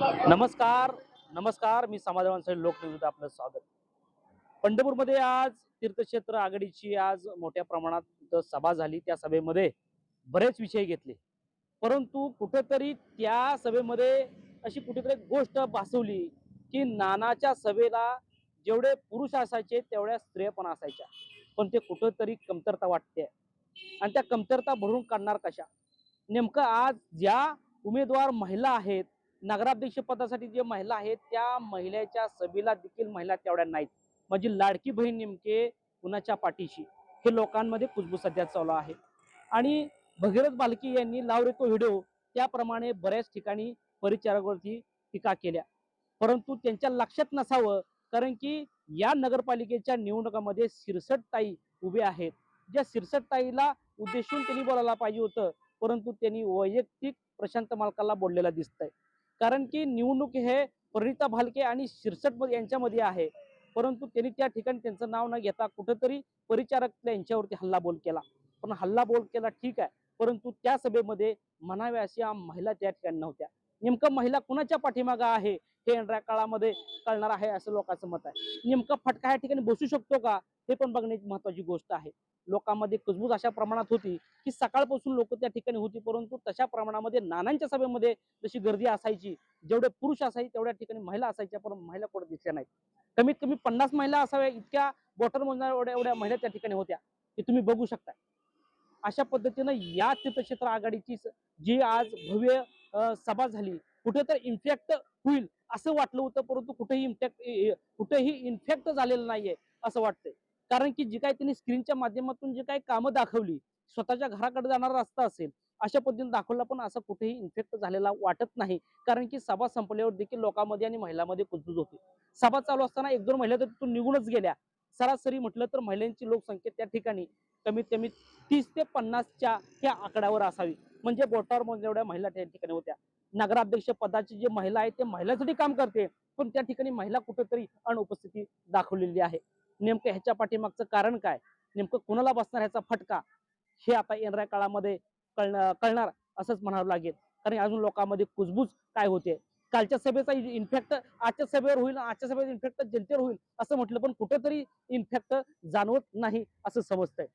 नमस्कार नमस्कार. मी समाधान साहेब लोकनिवृत्त आपलं स्वागत. पंढरपूरमध्ये आज तीर्थक्षेत्र आघाडीची आज मोठ्या प्रमाणात सभा झाली. त्या सभेमध्ये बरेच विषय घेतले. परंतु कुठेतरी त्या सभेमध्ये अशी कुठेतरी गोष्ट भासवली की नानाच्या सभेला जेवढे पुरुष असायचे तेवढ्या स्त्रिया पण असायच्या. पण ते कुठंतरी कमतरता वाटते. आणि त्या कमतरता भरून काढणार कशा? नेमकं आज ज्या उमेदवार महिला आहेत नगराध्यक्ष पदासाठी जे महिला आहेत त्या महिलेच्या सभेला देखील महिला तेवढ्या नाहीत. म्हणजे लाडकी बहीण नेमके कुणाच्या पाठीशी? हे लोकांमध्ये कुजबूज सध्या चालू आहे. आणि भगीरथ बालकी यांनी लावले तो व्हिडिओ त्याप्रमाणे बऱ्याच ठिकाणी परिचारकावरती टीका केल्या. परंतु त्यांच्या लक्षात नसावं कारण की या नगरपालिकेच्या निवडणुकामध्ये सिरसटताई उभे आहेत. ज्या सिरसटताईला उद्देशून त्यांनी बोलायला पाहिजे होतं परंतु त्यांनी वैयक्तिक प्रशांत मालकाला बोललेला दिसतंय. कारण की निवडणूक हे प्रणिता भालके आणि शिरसट यांच्यामध्ये आहे. परंतु त्यांनी त्या ठिकाणी त्यांचं नाव न घेता कुठंतरी परिचारक यांच्यावरती हल्ला बोल केला. पण हल्ला बोल केला ठीक आहे. परंतु त्या सभेमध्ये म्हणावे अशा महिला त्या ठिकाणी नव्हत्या. नेमकं महिला कुणाच्या पाठीमागं आहे? हे येणाऱ्या काळामध्ये कळणार आहे असं लोकांचं मत आहे. नेमकं फटका या ठिकाणी बसू शकतो का? हे पण बघण्याची महत्वाची गोष्ट आहे. लोकांमध्ये कुजबूज अशा प्रमाणात होती की सकाळपासून लोक त्या ठिकाणी होती परंतु तशा प्रमाणामध्ये नानांच्या सभेमध्ये जशी गर्दी असायची जेवढे पुरुष असायचे तेवढ्या ठिकाणी महिला असायच्या पण महिला कुठे दिसल्या नाहीत. कमीत कमी पन्नास महिला असाव्या इतक्या बोटर मोजणाऱ्या एवढ्या एवढ्या महिला त्या ठिकाणी होत्या हे तुम्ही बघू शकता अशा पद्धतीनं या तीर्थक्षेत्र आघाडीची जी आज भव्य सभा झाली कुठे तर इन्फेक्ट होईल असं वाटलं होतं परंतु कुठेही इम्पॅक्ट कुठेही इन्फेक्ट झालेलं नाहीये असं वाटतंय. कारण की जी काही त्यांनी स्क्रीनच्या माध्यमातून जी काही कामं दाखवली स्वतःच्या घराकडे जाणारा रस्ता असेल अशा पद्धतीने दाखवला पण असं कुठेही इन्फेक्ट झालेला वाटत नाही. कारण की सभा संपल्यावर देखील लोकांमध्ये आणि महिलांमध्ये कुजबूज होती. सभा चालू असताना एक दोन महिला तर तिथून निघूनच गेल्या. सरासरी म्हटलं तर महिलांची लोकसंख्या त्या ठिकाणी कमीत कमी तीस ते पन्नासच्या ह्या आकड्यावर असावी. म्हणजे बोटावर मोजण्या एवढ्या महिला त्या ठिकाणी होत्या. नगराध्यक्ष पदाची जी महिला आहे ते महिलांसाठी काम करते. पण त्या ठिकाणी महिला कुठेतरी अनुपस्थिती दाखवलेली आहे. नेमकं ह्याच्या पाठीमागचं कारण काय? नेमकं कुणाला बसणार ह्याचा फटका? हे आता येणाऱ्या काळामध्ये कळणार कळणार असंच म्हणावं लागेल. कारण अजून लोकांमध्ये कुजबूज काय होते? कालच्या सभेचा इन्फॅक्ट आजच्या सभेवर होईल आजच्या सभेचा इन्फॅक्ट जनतेवर होईल असं म्हटलं पण कुठेतरी इन्फॅक्ट जाणवत नाही असं समजतंय.